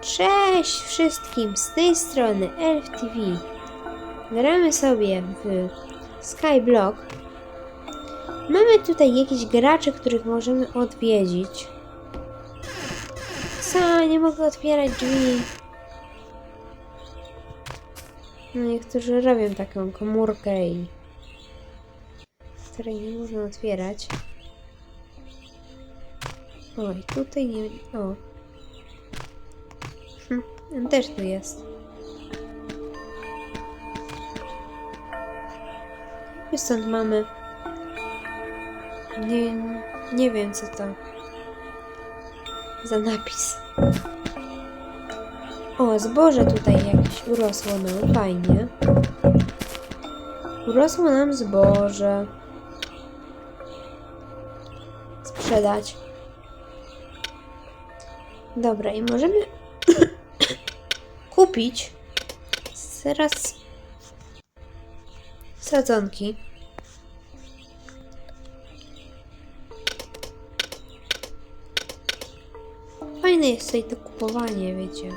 Cześć wszystkim, z tej strony Elf TV. Gramy sobie w Skyblock. Mamy tutaj jakichś graczy, których możemy odwiedzić. Co? Nie mogę otwierać drzwi. No niektórzy robią taką komórkę i której nie można otwierać. Oj, tutaj nie... O. On też tu jest. I stąd mamy... Nie, nie wiem co to za napis. O, zboże tutaj jakieś urosło nam, fajnie. Urosło nam zboże. Sprzedać. Dobra, i możemy kupić teraz sadzonki. Fajne jest tutaj to kupowanie, wiecie.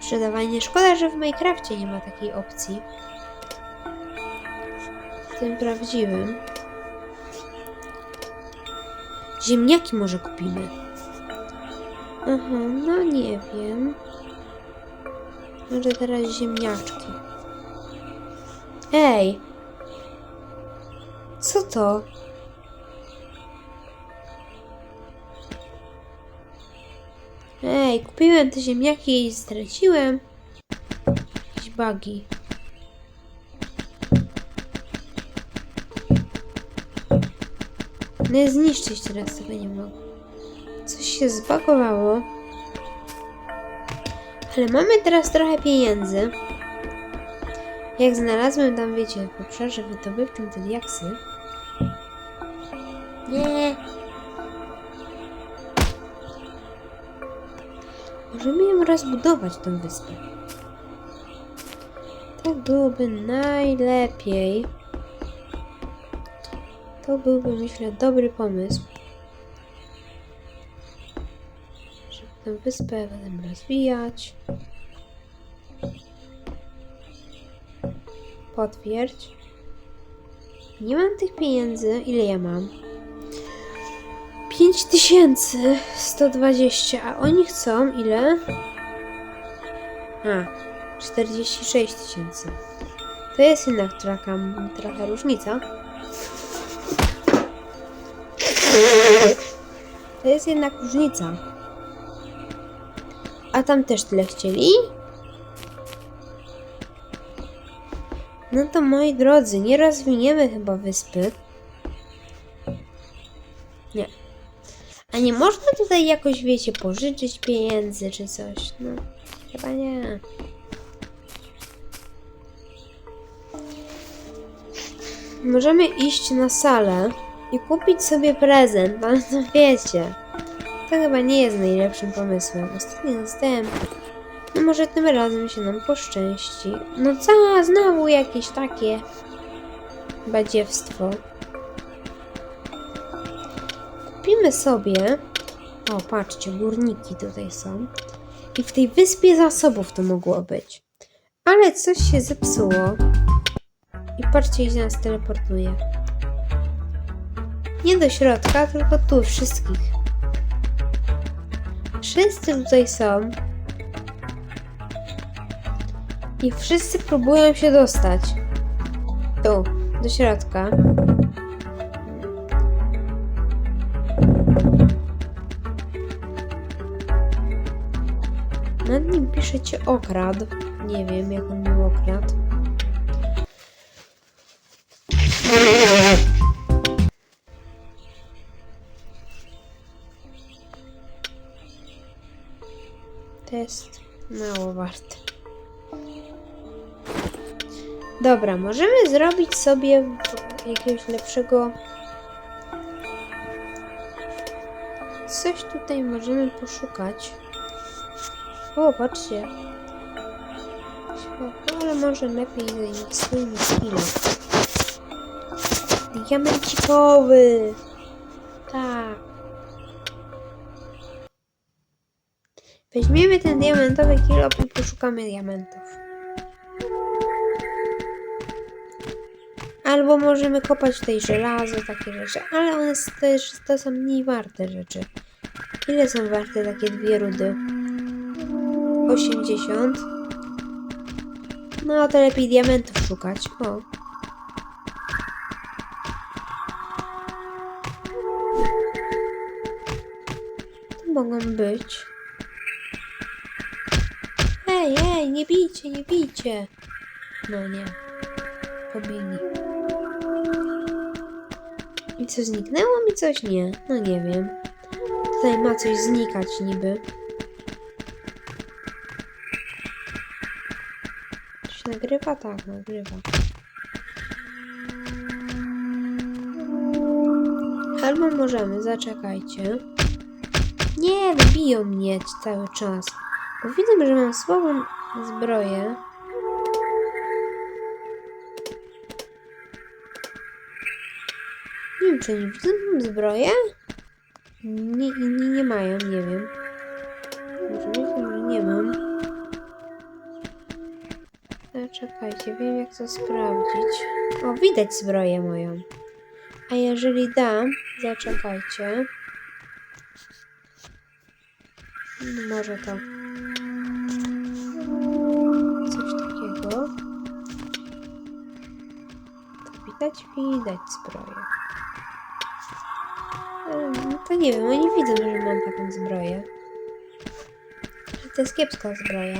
Sprzedawanie. Szkoda, że w Minecrafcie nie ma takiej opcji. W tym prawdziwym. Ziemniaki może kupimy. Aha, no nie wiem. Może teraz ziemniaczki. Ej! Co to? Ej, kupiłem te ziemniaki i straciłem. Jakieś bugi. No zniszczyć teraz tego nie mogę. Coś się zbagowało. Ale mamy teraz trochę pieniędzy. Jak znalazłem tam, wiecie, w obszarze wydobywczym te diaksy. Nie. Możemy ją rozbudować, tą wyspę. Tak byłoby najlepiej. To byłby, myślę, dobry pomysł. Żeby tę wyspę potem rozwijać. Potwierdź. Nie mam tych pieniędzy. Ile ja mam? 5120, a oni chcą ile? A, 46 tysięcy. To jest jednak trochę, trochę różnica. To jest jednak różnica. A tam też tyle chcieli? No to moi drodzy, nie rozwiniemy chyba wyspy. Nie. A nie można tutaj jakoś, wiecie, pożyczyć pieniędzy czy coś? No, chyba nie. Możemy iść na salę i kupić sobie prezent, ale to wiecie. To chyba nie jest najlepszym pomysłem. Ostatnio dostałem. No może tym razem się nam poszczęści. No co, znowu jakieś takie badziewstwo. Kupimy sobie. O, patrzcie, górniki tutaj są. I w tej wyspie zasobów to mogło być. Ale coś się zepsuło. I patrzcie, gdzie nas teleportuje. Nie do środka, tylko tu wszystkich. Wszyscy tutaj są. I wszyscy próbują się dostać. Tu, do środka. Nad nim piszecie okradł. Nie wiem, jak on mnie okradł. To jest mało. Dobra, możemy zrobić sobie jakiegoś lepszego. Coś tutaj możemy poszukać. O, patrzcie. Ale może lepiej swoimi skillami. Diamencikowy! Tak. Weźmiemy ten diamentowy kilop i poszukamy diamentów. Albo możemy kopać tutaj żelazo, takie rzeczy, ale one też to są mniej warte rzeczy. Ile są warte takie dwie rudy? 80. No to lepiej diamentów szukać. O. To mogą być. Ej, ej, nie bijcie, nie bijcie. No nie. Pobili. I co, zniknęło mi coś? Nie. No nie wiem. Tutaj ma coś znikać niby. Coś nagrywa? Tak, nagrywa. Albo możemy, zaczekajcie. Nie, biją mnie cały czas. Bo widzę, że mam słabą zbroję. Nie oni widzą tą zbroję? Nie, inni nie mają, nie wiem. Może nie mam. Ale czekajcie, wiem jak to sprawdzić. O, widać zbroję moją. A jeżeli dam, zaczekajcie. No może to. Coś takiego. To widać, widać zbroję. No to nie wiem, oni widzą, że mam taką zbroję. Że to jest kiepska zbroja.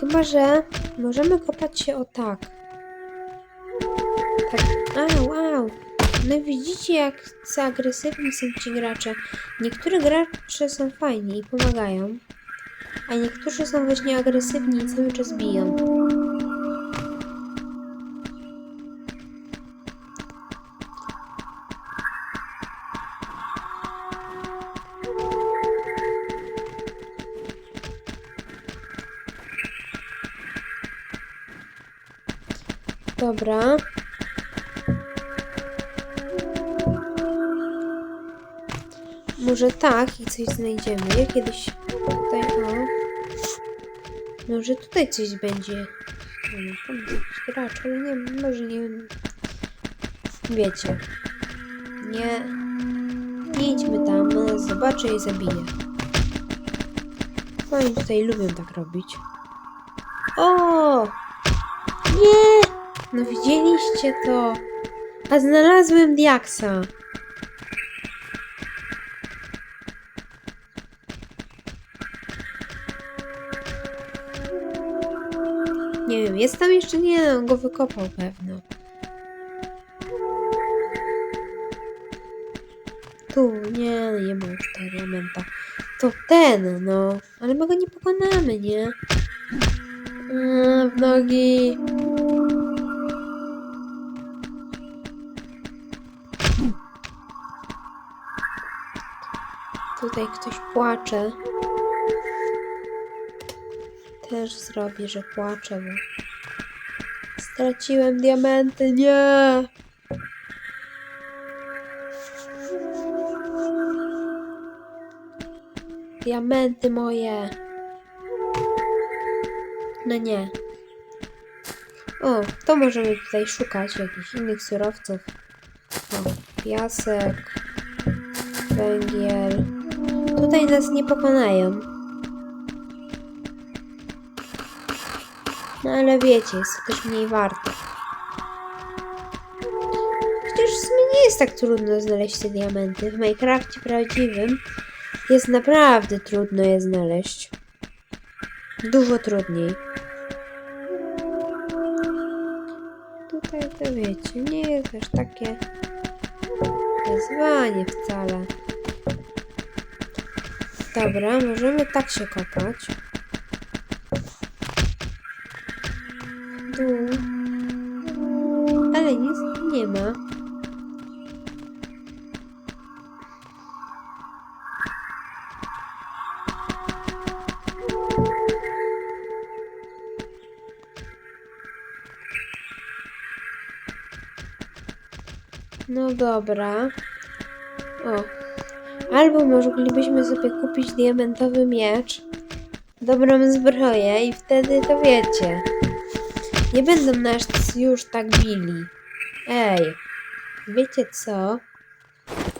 Chyba, że możemy kopać się o tak. Tak, au, au. No widzicie, jak agresywni są ci gracze. Niektórzy gracze są fajni i pomagają, a niektórzy są właśnie agresywni i cały czas biją. Dobra. Może tak i coś znajdziemy. Kiedyś tutaj, o. Może tutaj coś będzie. No, tam jakiś gracz, ale nie może nie. Wiecie. Nie. Nie idźmy tam, zobaczy i zabije. No i tutaj lubią tak robić. O! Nie! No widzieliście to? A znalazłem diaksa. Nie wiem, jest tam jeszcze? Nie, on go wykopał pewno. Tu, nie, nie ma już tego. To ten, no. Ale my go nie pokonamy, nie? A, w nogi. Tutaj ktoś płacze. Też zrobię, że płaczę, bo straciłem diamenty, nie! Diamenty moje. No nie. O, to możemy tutaj szukać jakichś innych surowców. O, piasek, węgiel. Tutaj nas nie pokonają. No ale wiecie, jest to też mniej warte. Chociaż w sumie nie jest tak trudno znaleźć te diamenty. W Minecrafcie prawdziwym jest naprawdę trudno je znaleźć. Dużo trudniej. Tutaj to wiecie, nie jest aż takie wyzwanie wcale. Dobra, możemy tak się kopać. Dół. Ale nic nie ma. No dobra. O. Albo moglibyśmy sobie kupić diamentowy miecz, dobrą zbroję i wtedy to wiecie. Nie będą nas już tak bili. Ej, wiecie co?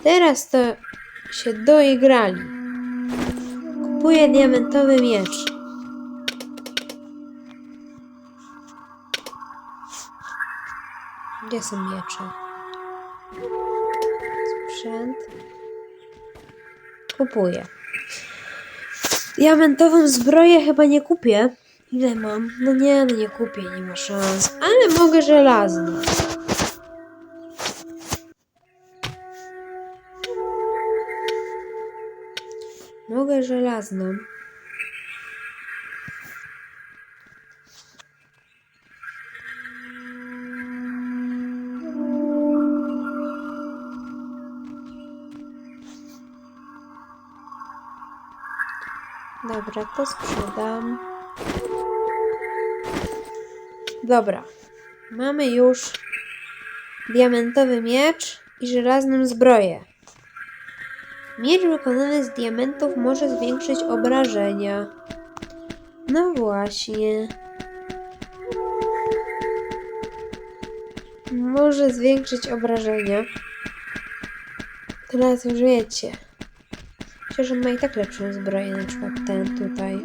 Teraz to się doigrali. Kupuję diamentowy miecz. Gdzie są miecze? Sprzęt. Kupuję. Diamentową zbroję chyba nie kupię. Ile mam? No nie, no nie kupię, nie ma szans. Ale mogę żelazną. Mogę żelazną. Dobra, to sprzedam. Dobra. Mamy już diamentowy miecz i żelazną zbroję. Miecz wykonany z diamentów może zwiększyć obrażenia. No właśnie. Może zwiększyć obrażenia. Teraz już wiecie. Przecież on ma i tak lepszą zbroję, na przykład ten tutaj.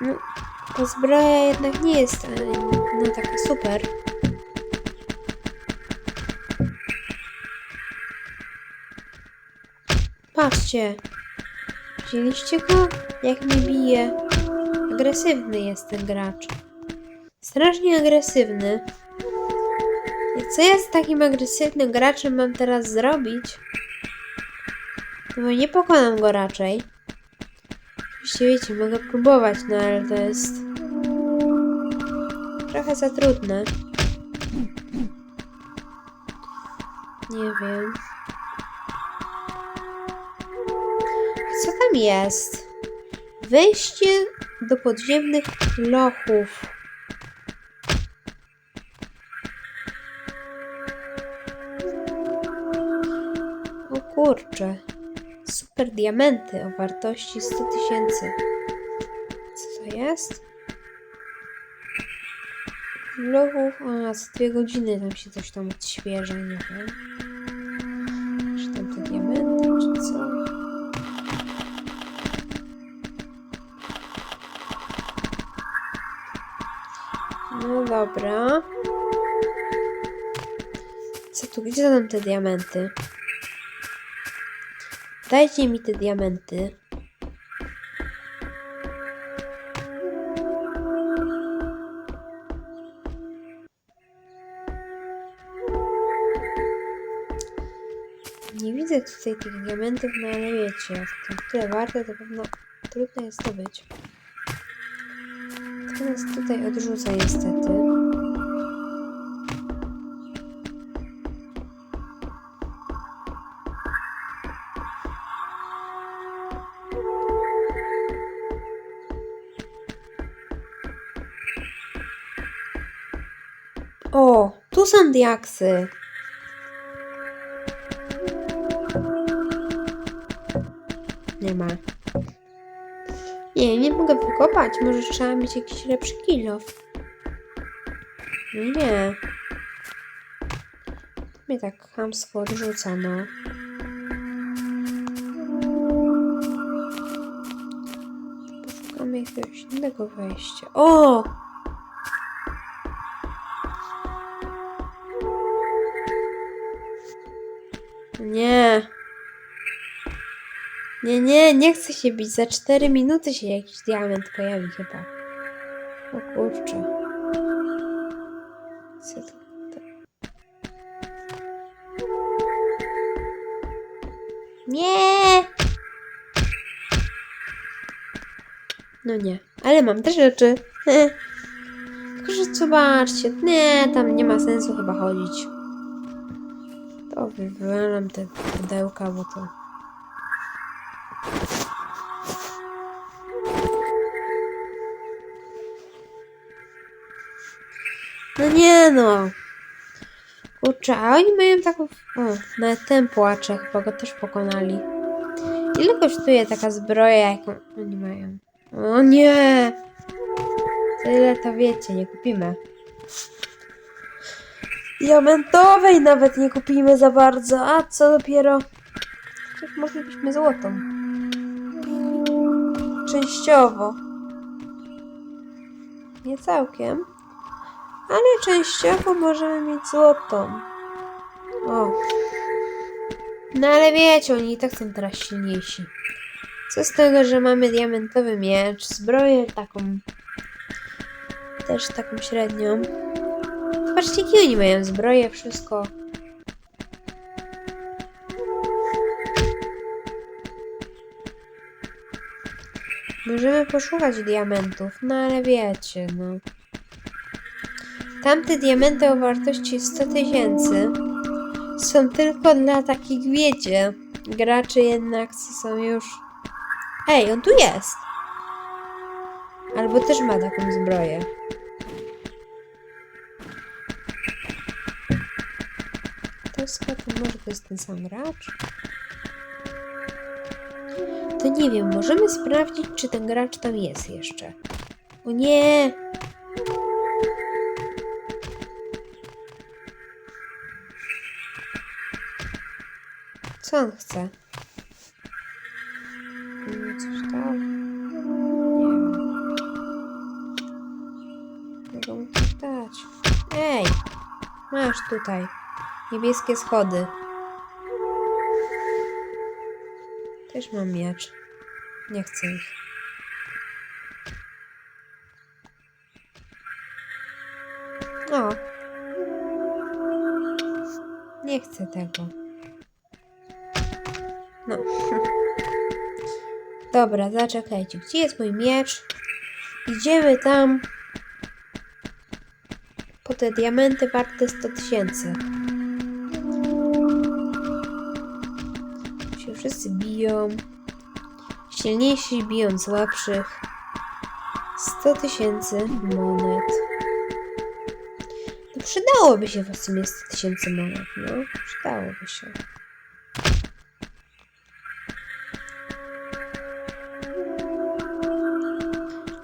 No, ta zbroja jednak nie jest e, no, taka super. Patrzcie. Widzieliście go? Jak mnie bije. Agresywny jest ten gracz. Strasznie agresywny. Co ja z takim agresywnym graczem mam teraz zrobić? No bo nie pokonam go raczej. Oczywiście wiecie, mogę próbować, no ale to jest trochę za trudne. Nie wiem. Co tam jest? Wejście do podziemnych lochów. Kurczę. Super diamenty o wartości 100 tysięcy. Co to jest? Lochów, a co dwie godziny tam się coś tam odświeża, nie wiem. Czy tam te diamenty, czy co? No dobra. Co tu, gdzie są te diamenty? Dajcie mi te diamenty. Nie widzę tutaj tych diamentów, no ale wiecie, to tyle warte, to pewno trudno jest zdobyć. Nas tutaj odrzuca niestety. Diaksy. Nie ma. Nie, nie mogę wykopać. Może trzeba mieć jakiś lepszy kilof. No nie. Mnie tak chamsko odrzuca, no. Poszukamy jakiegoś innego wejścia. O! Nie, nie, nie chcę się bić. Za 4 minuty się jakiś diament pojawi chyba. O kurczę. Co to? Nie! No nie, ale mam te rzeczy. Tylko, że zobaczcie, nie, tam nie ma sensu chyba chodzić. To wywalam te pudełka, bo to... No nie no. Kurczę, a oni mają taką... O, nawet ten płacze, chyba go też pokonali. Ile kosztuje taka zbroja, jaką oni mają? O nie! Tyle to wiecie, nie kupimy. Diamentowej nawet nie kupimy za bardzo, a co dopiero... Chociaż moglibyśmy złotą. Częściowo. Nie całkiem. Ale częściowo możemy mieć złotą. O. No ale wiecie, oni i tak są teraz silniejsi. Co z tego, że mamy diamentowy miecz, zbroję taką... Też taką średnią. Zobaczcie, jakie oni mają zbroję, wszystko. Możemy poszukać diamentów, no ale wiecie, no. Tamte diamenty o wartości 100 tysięcy są tylko dla takich, wiecie, graczy jednak, co są już... Ej, on tu jest! Albo też ma taką zbroję. To skąd może to jest ten sam gracz? To nie wiem, możemy sprawdzić, czy ten gracz tam jest jeszcze. O nie! Co on chce? Coś tam? Coś dać. Ej! Masz tutaj. Niebieskie schody. Też mam miecz. Nie chcę ich. O! Nie chcę tego. No. Dobra, zaczekajcie. Gdzie jest mój miecz? Idziemy tam. Po te diamenty warte 100 tysięcy. Się wszyscy biją. Silniejsi biją słabszych. 100 tysięcy monet. No przydałoby się w sumie 100 tysięcy monet, no. Przydałoby się.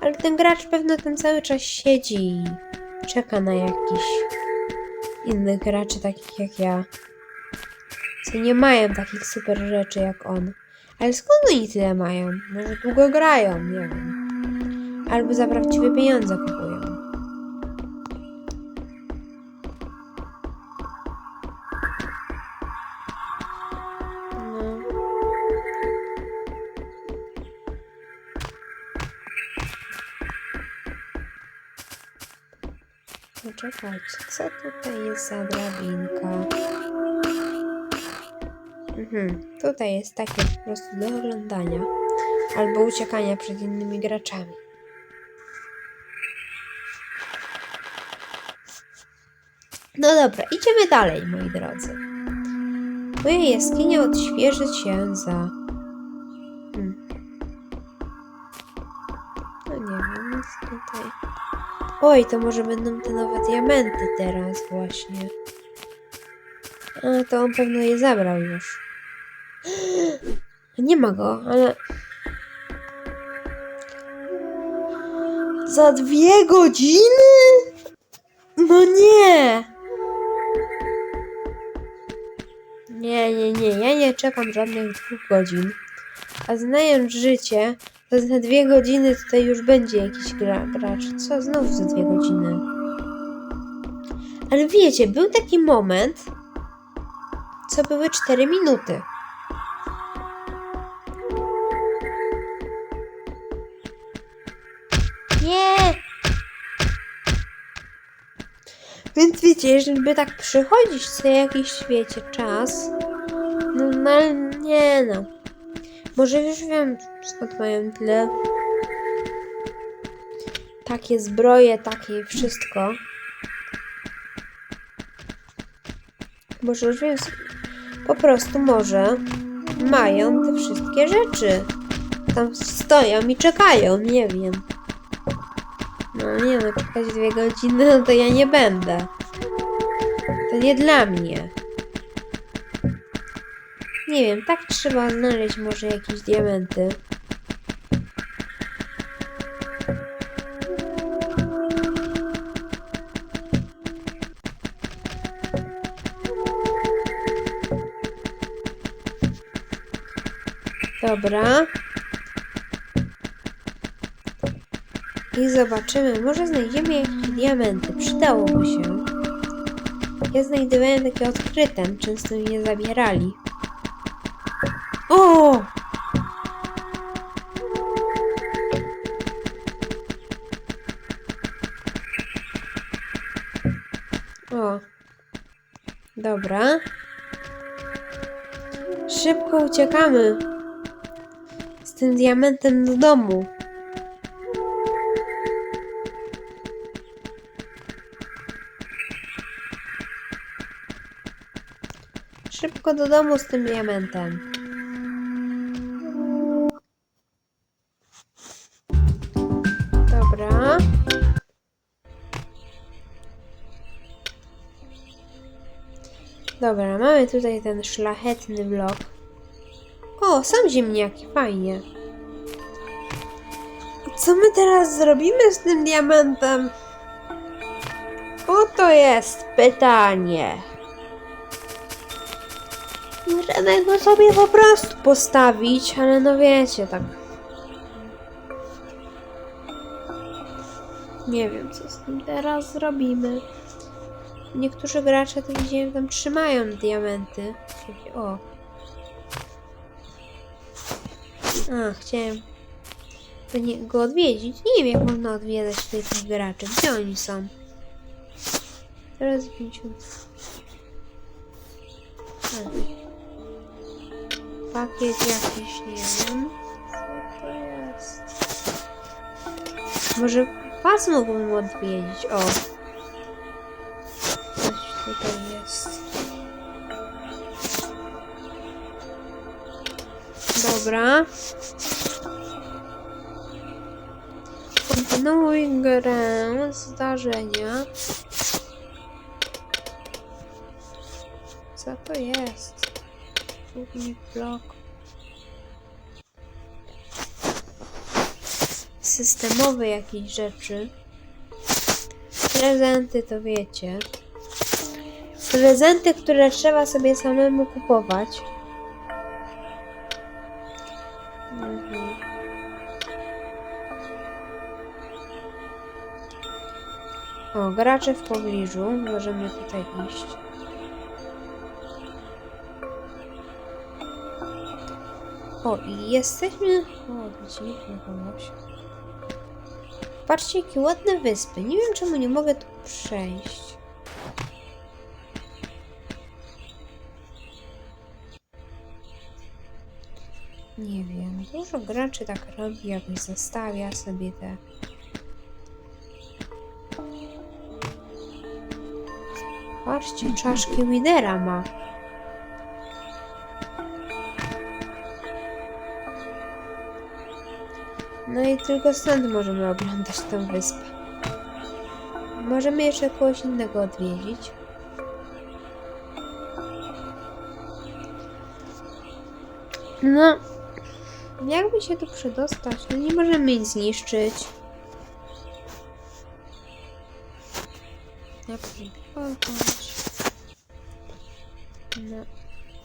Ale ten gracz pewno tam cały czas siedzi i czeka na jakichś innych graczy, takich jak ja. Co nie mają takich super rzeczy jak on. Ale skąd oni tyle mają? Może długo grają, nie wiem. Albo za prawdziwe pieniądze kupują. No. Poczekajcie, co tutaj jest za drabinka? Mhm, tutaj jest takie po prostu do oglądania albo uciekania przed innymi graczami. No dobra, idziemy dalej, moi drodzy. Moja jaskinia odświeży się za... Hmm. No nie wiem, nic tutaj... Oj, to może będą te nowe diamenty teraz właśnie. A, to on pewno je zabrał już. Nie ma go, ale... Za dwie godziny? No nie! Nie, nie, nie, ja nie czekam żadnych dwóch godzin. A znając życie, to za dwie godziny tutaj już będzie jakiś gra, gracz. Co znów za dwie godziny? Ale wiecie, był taki moment, co były 4 minuty. Więc wiecie, jeżeli by tak przychodzić co jakiś, wiecie, czas, no, no nie no. Może już wiem, skąd mają tyle. Takie zbroje, takie wszystko. Może już wiem, po prostu może mają te wszystkie rzeczy. Tam stoją i czekają, nie wiem. No nie no, czekać dwie godziny, no to ja nie będę. To nie dla mnie. Nie wiem, tak trzeba znaleźć może jakieś diamenty. Dobra. I zobaczymy, może znajdziemy jakieś diamenty. Przydałoby się. Ja znajdowałem takie odkryte, często mi je zabierali. O! O. Dobra. Szybko uciekamy. Z tym diamentem do domu. Szybko do domu z tym diamentem. Dobra. Dobra, mamy tutaj ten szlachetny blok. O, są ziemniaki, fajnie. Co my teraz zrobimy z tym diamentem? Oto jest pytanie. Możemy go sobie po prostu postawić, ale no wiecie, tak. Nie wiem, co z tym teraz zrobimy. Niektórzy gracze to widziałem tam trzymają diamenty. O. A, chciałem go odwiedzić. Nie wiem, jak można odwiedzać tutaj tych graczy. Gdzie oni są? Teraz 50. A. Pakiet jakiś, nie wiem. Co jest? Może was mógłbym odwiedzić. O. Coś tutaj jest. Dobra. Kontynuuj grę zdarzenia. Co to jest? Czujnik blok. Systemowe jakieś rzeczy. Prezenty to wiecie. Prezenty, które trzeba sobie samemu kupować. Mhm. O, gracze w pobliżu. Możemy tutaj iść. O, jesteśmy... O, widzieliśmy kogoś. Patrzcie, jakie ładne wyspy. Nie wiem, czemu nie mogę tu przejść. Nie wiem, dużo graczy tak robi, jakoś zostawia sobie te... Patrzcie, czaszki Widera ma. No i tylko stąd możemy oglądać tę wyspę. Możemy jeszcze kogoś innego odwiedzić. No, jakby się tu przedostać? No nie możemy nic zniszczyć. Jak. No,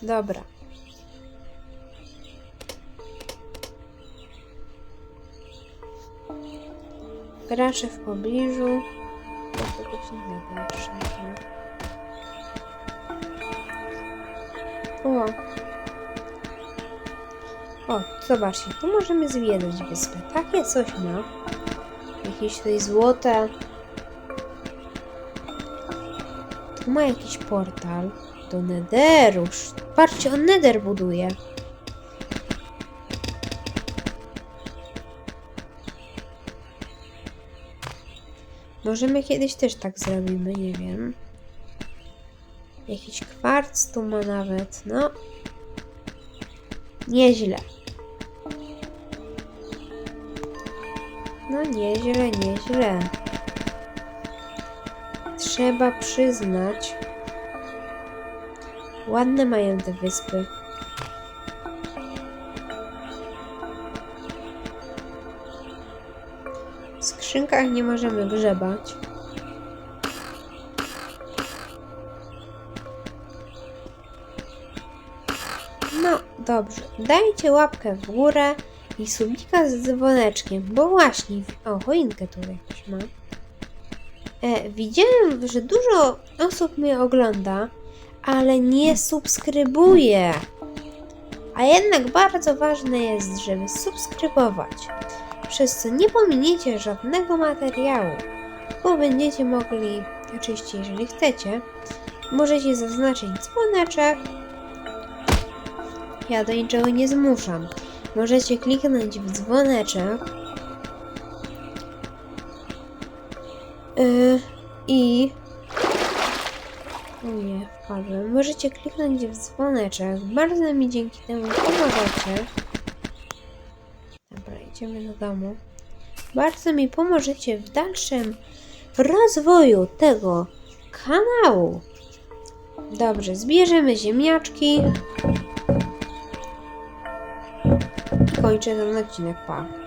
dobra. Gracze w pobliżu. O. O, zobaczcie, tu możemy zwiedzać wyspę. Takie coś ma. Jakieś tutaj złote. Tu ma jakiś portal do Netheru. Patrzcie, on Nether buduje. Możemy kiedyś też tak zrobimy, nie wiem. Jakiś kwarc tu ma nawet, no. Nieźle. No nieźle, nieźle. Trzeba przyznać. Ładne mają te wyspy. Skrzynkach nie możemy grzebać. No, dobrze. Dajcie łapkę w górę i subika z dzwoneczkiem, bo właśnie... O, choinkę tu jakąś mam. E, widziałem, że dużo osób mnie ogląda, ale nie subskrybuje. A jednak bardzo ważne jest, żeby subskrybować, przez co nie pominiecie żadnego materiału, bo będziecie mogli, oczywiście jeżeli chcecie, możecie zaznaczyć dzwoneczek. Ja do niczego nie zmuszam. Możecie kliknąć w dzwoneczek yy, i o nie, wpadłem. Możecie kliknąć w dzwoneczek. Bardzo mi dzięki temu pomożecie. Idziemy do domu. Bardzo mi pomożecie w dalszym rozwoju tego kanału. Dobrze, zbierzemy ziemniaczki. I kończę ten odcinek. Pa.